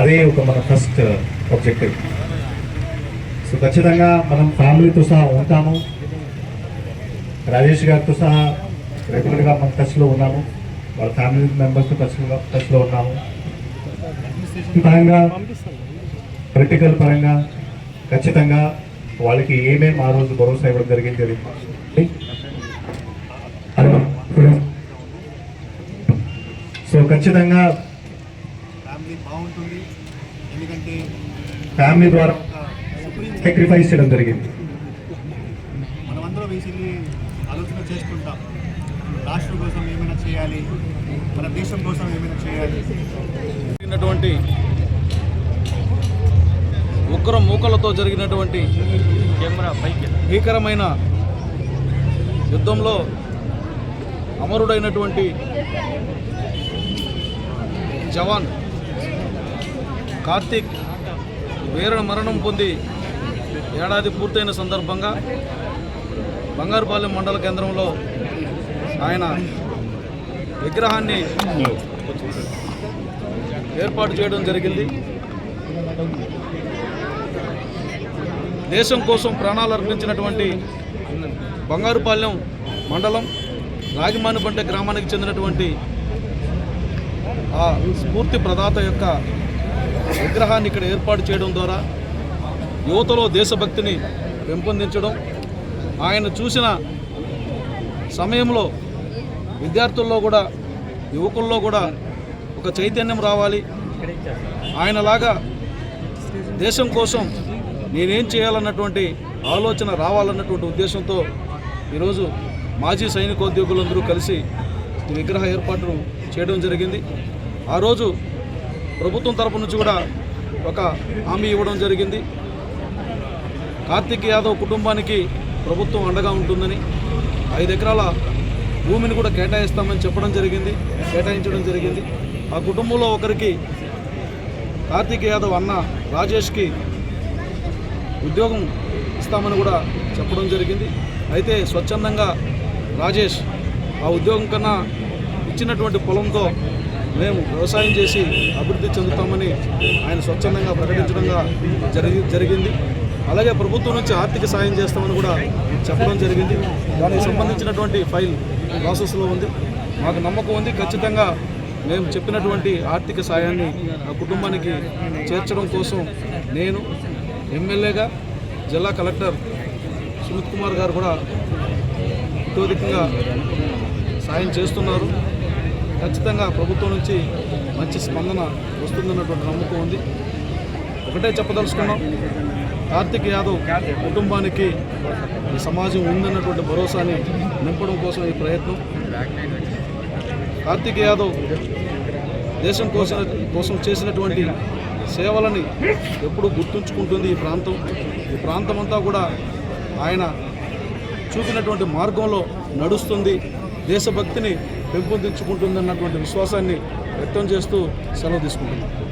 అదే ఒక మన ఫస్ట్ ఆబ్జెక్టివ్ సో ఖచ్చితంగా మనం ఫ్యామిలీతో సహా ఉంటాము. రాజేష్ గారితో సహా రెగ్యులర్గా మన టచ్లో ఉన్నాము. వాళ్ళ ఫ్యామిలీ మెంబర్స్తో టచ్లో టచ్లో ఉన్నాము. పరంగా పొలిటికల్ పరంగా ఖచ్చితంగా వాళ్ళకి ఏమేమి ఆ రోజు భరోసా ఇవ్వడం జరిగింది అది సో ఖచ్చితంగా బాగుంటుంది. ఎందుకంటే ఫ్యామిలీ ద్వారా సాక్రిఫైస్ చేయడం జరిగింది. మనమందరం బేసిక్లీ ఆలోచన చేసుకుంటాం. రాష్ట్రం కోసం ఏమైనా చేయాలి మన దేశం కోసం ఏమైనా చేయాలి. జరిగినటువంటి ఉగ్ర మూకలతో జరిగినటువంటి భీకరమైన యుద్ధంలో అమరుడైనటువంటి జవాన్ కార్తీక్ వీర మరణం పొంది ఏడాది పూర్తయిన సందర్భంగా బంగారుపాలెం మండల కేంద్రంలో ఆయన విగ్రహాన్ని ఏర్పాటు చేయడం జరిగింది. దేశం కోసం ప్రాణాలు అర్పించినటువంటి బంగారుపాలెం మండలం రాగిమానిపంట గ్రామానికి చెందినటువంటి ఆ స్ఫూర్తి ప్రదాత యొక్క విగ్రహాన్ని ఇక్కడ ఏర్పాటు చేయడం ద్వారా యువతలో దేశభక్తిని పెంపొందించడం ఆయన చూసిన సమయంలో విద్యార్థుల్లో కూడా యువకుల్లో కూడా ఒక చైతన్యం రావాలి. ఆయనలాగా దేశం కోసం నేనేం చేయాలన్నటువంటి ఆలోచన రావాలన్నటువంటి ఉద్దేశంతో ఈరోజు మాజీ సైనికోద్యోగులందరూ కలిసి ఈ విగ్రహ ఏర్పాటు చేయడం జరిగింది. ఆ రోజు ప్రభుత్వం తరపు నుంచి కూడా ఒక హామీ ఇవ్వడం జరిగింది. కార్తిక్ యాదవ్ కుటుంబానికి ప్రభుత్వం అండగా ఉంటుందని ఐదు ఎకరాల భూమిని కూడా కేటాయిస్తామని చెప్పడం జరిగింది కేటాయించడం జరిగింది. ఆ కుటుంబంలో ఒకరికి కార్తిక్ యాదవ్ అన్న రాజేష్కి ఉద్యోగం ఇస్తామని కూడా చెప్పడం జరిగింది. అయితే స్వచ్ఛందంగా రాజేష్ ఆ ఉద్యోగం కన్నా ఇచ్చినటువంటి పొలంతో మేము వ్యవసాయం చేసి అభివృద్ధి చెందుతామని ఆయన స్వచ్ఛందంగా ప్రకటించడంగా జరిగి జరిగింది. అలాగే ప్రభుత్వం నుంచి ఆర్థిక సాయం చేస్తామని కూడా చెప్పడం జరిగింది. దానికి సంబంధించినటువంటి ఫైల్ ప్రాసెస్లో ఉంది. మాకు నమ్మకం ఉంది. ఖచ్చితంగా మేము చెప్పినటువంటి ఆర్థిక సాయాన్ని ఆ కుటుంబానికి చేర్చడం కోసం నేను ఎమ్మెల్యేగా జిల్లా కలెక్టర్ సుమిత్ కుమార్ గారు కూడా ఇతోధికంగా సాయం చేస్తున్నారు. ఖచ్చితంగా ప్రభుత్వం నుంచి మంచి స్పందన వస్తుందన్నటువంటి నమ్మకం ఉంది. ఒకటే చెప్పదలుచుకున్నాం కార్తిక్ యాదవ్ కుటుంబానికి ఈ సమాజం ఉందన్నటువంటి భరోసాని నింపడం కోసం ఈ ప్రయత్నం. కార్తిక్ యాదవ్ దేశం కోసం కోసం చేసినటువంటి సేవలని ఎప్పుడూ గుర్తుంచుకుంటుంది ఈ ప్రాంతం. ఈ ప్రాంతం అంతా కూడా ఆయన చూపినటువంటి మార్గంలో నడుస్తుంది. దేశభక్తిని పెంపొందించుకుంటుందన్నటువంటి విశ్వాసాన్ని వ్యక్తం చేస్తూ సెలవు తీసుకుంటున్నాను